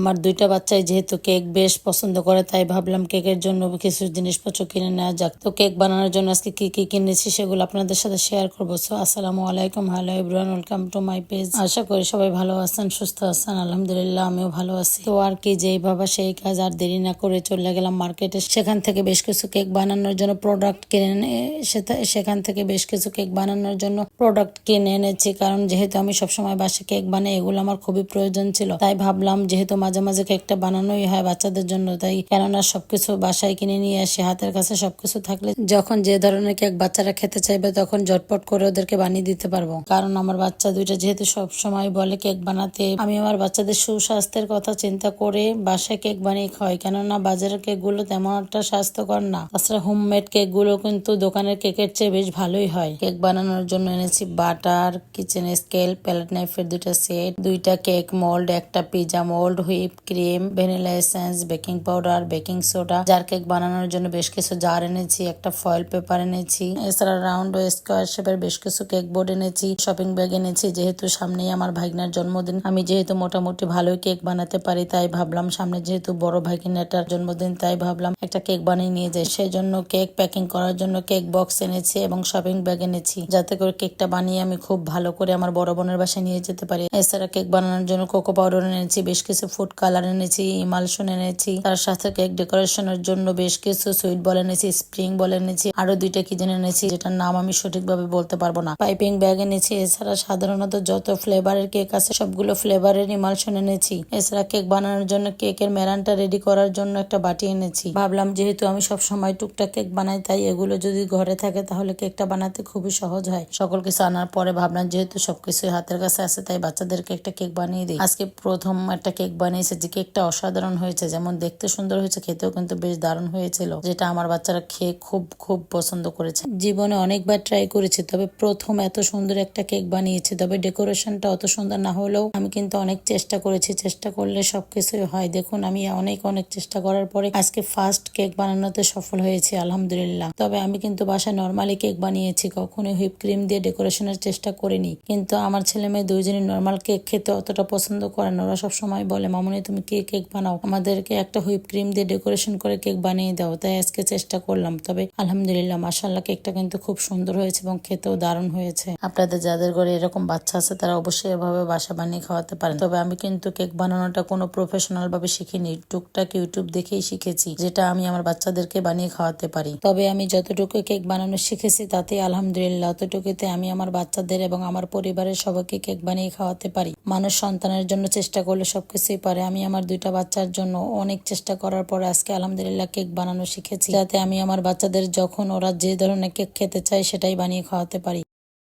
আমার দুইটা বাচ্চাই যেহেতু কেক বেশ পছন্দ করে, তাই ভাবলাম কেকের জন্য কিছু জিনিসপত্র কিনে নেওয়া যাক। তো কেক বানানোর জন্য আজকে কি কি কিনেছি সেগুলো আপনাদের সাথে শেয়ার করব। সো আসসালামু আলাইকুম। Hello everyone welcome to my page আশা করি সবাই ভালো আছেন, সুস্থ আছেন, আলহামদুলিল্লাহ আমিও ভালো আছি। তো আর কি যেই ভাবা সেই কাজ, আর দেরি না করে চলে গেলাম মার্কেটে সেখান থেকে বেশ কিছু কেক বানানোর জন্য প্রোডাক্ট কিনে সেখান থেকে বেশ কিছু কেক বানানোর জন্য প্রোডাক্ট কিনে এনেছি। কারণ যেহেতু আমি সবসময় বাসে কেক বানাই, এগুলো আমার খুবই প্রয়োজন ছিল। তাই ভাবলাম যেহেতু মাঝে মাঝে কেকটা বানানোই হয় বাচ্চাদের জন্য, তাই কেননা সবকিছু বাসায় কিনে নিয়ে আসি, হাতের কাছে সবকিছু থাকলে যখন যে ধরনের কেক বাচ্চারা খেতে চাইবে তখন ঝটপট করে ওদেরকে বানিয়ে দিতে পারব। কারণ আমার বাচ্চা দুইটা যেহেতু সব সময় বলে কেক বানাতে, আমি আমার বাচ্চাদের সুস্বাস্থ্যের কথা চিন্তা করে বাসায় কেক বানিয়ে খাওয়াই, কেননা বাজারের কেকগুলো তেমন একটা স্বাস্থ্যকর না। তাছাড়া হোমমেড কেকগুলো কিন্তু দোকানের কেকের চেয়ে বেশ ভালোই হয়। কেক বানানোর জন্য এনেছি বাটার কিচেন স্কেল প্যালেট নাইফের দুইটা সেট দুইটা কেক মোল্ড একটা pizza mould whip cream vanilla essence baking powder baking soda jar cake বানানোর জন্য বেশ কিছু জার এনেছি, একটা ফয়েল পেপার এনেছি, এছাড়া রাউন্ড ও স্কোয়ার শেপের বেশ কিছু কেক বোর্ড এনেছি শপিং ব্যাগ এনেছি, যেহেতু সামনেই আমার ভাগনার জন্মদিন, আমি যেহেতু মোটামুটি ভালোই কেক বানাতে পারি, তাই ভাবলাম সামনে যেহেতু বড় ভাগিনাটার জন্মদিন, তাই ভাবলাম একটা কেক বানিয়ে নিয়ে যাই সেই জন্য কেক প্যাকিং করার জন্য কেক বক্স এনেছি এবং শপিং ব্যাগ এনেছি, যাতে করে কেকটা বানিয়ে আমি খুব ভালো করে আমার বড় বোনের বাসায় নিয়ে যেতে পারি, এছাড়া কেক বানানোর জন্য কোকো পাউডার এনেছি, বেশ কিছু ফুড কালার এনেছি, ইমালশন এনেছি। তার সাথে কেক ডেকোরেশনের জন্য বেশ কিছু সুইট বল এনেছি, স্প্রিং বল এনেছি, আরও দুইটা কি যেন এনেছি, যেটার নাম আমি সঠিকভাবে বলতে পারব না। পাইপিং ব্যাগ এনেছি, এছাড়া সাধারণত যত ফ্লেভারের কেক আছে, সবগুলো ফ্লেভারের ইমালশন এনেছি। এছাড়া কেক বানানোর জন্য কেকের মেরানটা রেডি করার জন্য একটা বাটি এনেছি। ভাবলাম যেহেতু আমি সব সময় টুকটাক কেক বানাই, তাই এগুলো যদি ঘরে থাকে, তাহলে কেকটা বানাতে খুবই সহজ হয়। সকল কিছু আনার পরে ভাবলাম, যেহেতু সবকিছু হাতের কাছে আছে, তাই বাচ্চাদেরকে একটা কেক বানিয়ে দিই। আজকে প্রথম একটা কেক বানিয়েছে, যে কেকটা অসাধারণ হয়েছে, যেমন দেখতে সুন্দর হয়েছে, খেতেও কিন্তু বেশ দারুণ হয়েছিল, যেটা আমার বাচ্চারা খেয়ে খুব খুব পছন্দ করেছে। জীবনে অনেকবার ট্রাই করেছি, তবে প্রথম এত সুন্দর একটা কেক বানিয়েছি, তবে ডেকোরেশনটা অত সুন্দর না হলেও আমি কিন্তু অনেক চেষ্টা করেছি, চেষ্টা করলে সবকিছুই হয়। দেখুন, আমি অনেক অনেক চেষ্টা করার পরে আজকে ফার্স্ট কেক বানানোতে সফল হয়েছি, আলহামদুলিল্লাহ। তবে আমি কিন্তু বাসায় নর্মালি কেক বানিয়েছি, কখনোই হুইপ ক্রিম দিয়ে ডেকোরেশনের চেষ্টা করিনি। কিন্তু আমার ছেলে মেয়ে দুইজনই নর্মাল কেক খেতে অতটা পছন্দ করে না, ওরা সবসময় বলে মামুনি তুমি কি কেক বানাও? আমাদেরকে একটা হুইপ ক্রিম দিয়ে ডেকোরেশন করে কেক বানিয়ে দাও। তাই আজকে চেষ্টা করলাম। তবে আলহামদুলিল্লাহ মাসাল্লাহ কেকটা কিন্তু খুব সুন্দর হয়েছে এবং খেতেও দারুণ হয়েছে। আপনাদের যাদের ঘরে এরকম বাচ্চা আছে, তারা অবশ্যই এভাবে বাসা বানিয়ে খাওয়াতে পারেন। তবে আমি কিন্তু কেক বানানোটা কোনো প্রফেশনাল ভাবে শিখিনি। টুকটাক ইউটিউব দেখেই শিখেছি, যেটা আমি আমার বাচ্চাদেরকে বানিয়ে খাওয়াতে পারি। তবে আমি যতটুকু কেক বানানো শিখেছি তাতে আলহামদুলিল্লাহ, অতটুকুতে আমি আমার বাচ্চাদের এবং আমার পরিবারের সবাইকে কেক বানিয়ে খাওয়াতে পারি। মানুষ সন্তানের জন্য চেষ্টা করলে সবকিছুই পারে। আমি আমার দুইটা বাচ্চার জন্য অনেক চেষ্টা করার পর আজকে আলহামদুলিল্লাহ কেক বানানো শিখেছি। যাতে আমি আমার বাচ্চাদের যখন ওরা যে ধরনের কেক খেতে চায় সেটাই বানিয়ে খাওয়াতে পারি।